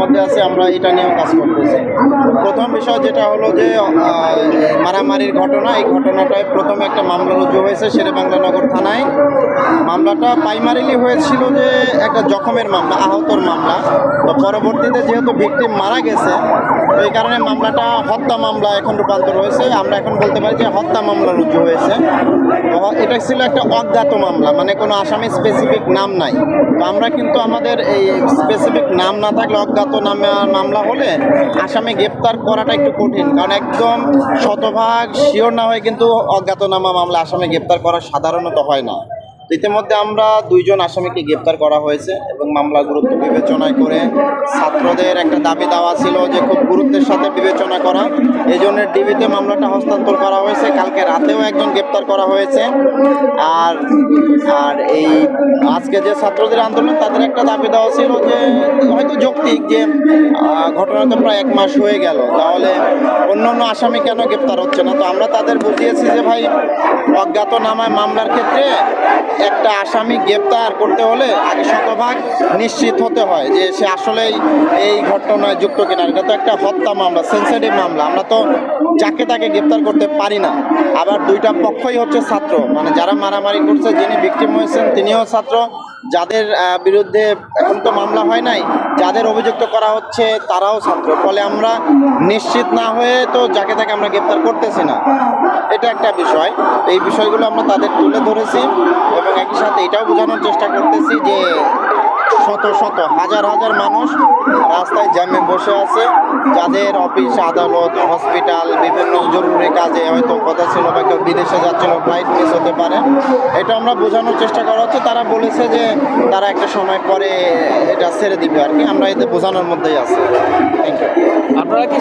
মধ্যে আছে, আমরা এটা নিয়েও কাজ করতেছি। প্রথম বিষয় যেটা হলো যে মারামারির ঘটনা, এই ঘটনাটায় প্রথমে একটা মামলা রুজু হয়েছে শেরেবাংলা নগর থানায়। মামলাটা প্রাইমারিলি হয়েছিল যে, একটা জখমের মামলা, আহতর মামলা। তো পরবর্তীতে যেহেতু ভিকটিম মারা গেছে এই কারণে মামলাটা হত্যা মামলা এখন রূপান্তর হয়েছে। আমরা এখন বলতে পারি যে হত্যা মামলা রুজু হয়েছে। এটা ছিল একটা অজ্ঞাত মামলা মানে কোনো আসামি স্পেসিফিক নাম নাই। তো আমরা কিন্তু আমাদের এই স্পেসিফিক নাম না থাকলে অজ্ঞাত নামে মামলা হলে আসামি গ্রেপ্তার করাটা একটু কঠিন, কারণ একদম শতভাগ শিওর না হয়ে কিন্তু অজ্ঞাতনামা মামলা আসামি গ্রেপ্তার করা সাধারণত হয় না। ইতিমধ্যে আমরা দুইজন আসামিকে গ্রেপ্তার করা হয়েছে এবং মামলা গুরুত্ব বিবেচনায় করে ছাত্রদের একটা দাবি দেওয়া ছিল যে খুব গুরুত্বের সাথে বিবেচনা করা। এই জন্য ডিবিতে মামলাটা হস্তান্তর করা হয়েছে। কালকে রাতেও একজন গ্রেপ্তার করা হয়েছে। আর আর এই আজকে যে ছাত্রদের আন্দোলন, তাদের একটা দাবি দেওয়া ছিল যে হয়তো যৌক্তিক যে ঘটনা তো প্রায় এক মাস হয়ে গেল। তাহলে অন্য অন্য আসামি কেন গ্রেপ্তার হচ্ছে না? তো আমরা তাদের বুঝিয়েছি যে ভাই, অজ্ঞাতনামায় মামলার ক্ষেত্রে একটা আসামি গ্রেপ্তার করতে হলে আগে শতভাগ নিশ্চিত হতে হয় যে সে আসলেই এই ঘটনায় যুক্ত কিনা। এটা তো একটা হত্যা মামলা সেন্সিটিভ মামলা। আমরা তো যাকে তাকে গ্রেপ্তার করতে পারি না। আবার দুইটা পক্ষই হচ্ছে ছাত্র। মানে যারা মারামারি করছে, যিনি ভিকটিম হয়েছেন, তিনিও ছাত্র। যাদের বিরুদ্ধে এখন তো মামলা হয় নাই, যাদের অভিযুক্ত করা হচ্ছে, তারাও ছাত্র। ফলে আমরা নিশ্চিত না হয়ে তো যাকে তাকে আমরা গ্রেপ্তার করতেছি না। এটা একটা বিষয়। এই বিষয়গুলো আমরা তাদের তুলে ধরেছি এবং একই সাথে এটাও বোঝানোর চেষ্টা করতেছি যে শত শত, হাজার হাজার মানুষ রাস্তায় জ্যামে বসে আছে, যাদের অফিস, আদালত, হসপিটাল, বিভিন্ন জরুরি কাজে হয়তো কথা ছিল বা কেউ বিদেশে যাচ্ছিল ফ্লাইট মিস হতে পারে। এটা আমরা বোঝানোর চেষ্টা করা হচ্ছে। তারা বলেছে যে তারা একটা সময় পরে এটা ছেড়ে দিবে আর কি। আমরা এতে বোঝানোর মধ্যেই আছি। থ্যাংক ইউ আপনারা কি